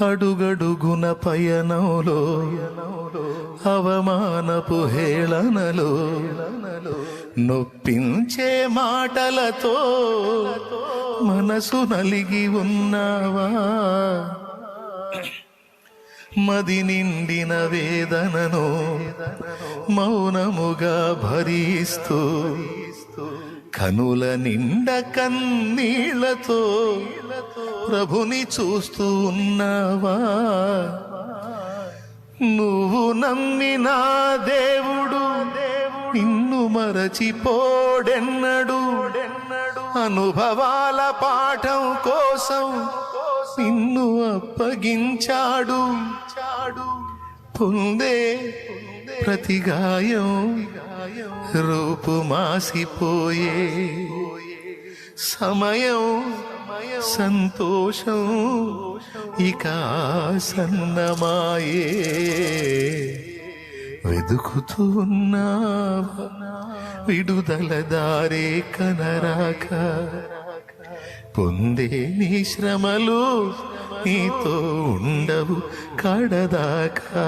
అడుగడుగున పయనంలో అవమానపు హేళనలో నొప్పించే మాటలతో మనసు నలిగి ఉన్నావా? మది నిండిన వేదనను మౌనముగా భరిస్తూ కనుల నిండ కన్నీళ్ళతో ప్రభుని చూస్తూ ఉన్నావా నువ్వు నమ్మిన దేవుడు నిన్ను మరచిపోడెన్నడు. అనుభవాల పాఠం కోసం నిన్ను అప్పగించాడు. పొందే ప్రతి గాయం రూపు సమయం సంతోషం ఇక సన్నమాయే. వెదుకుతూ ఉన్నావా విడుదల దారే కనరాక పొందే నీ శ్రమలు నీతో ఉండవు కడదాకా.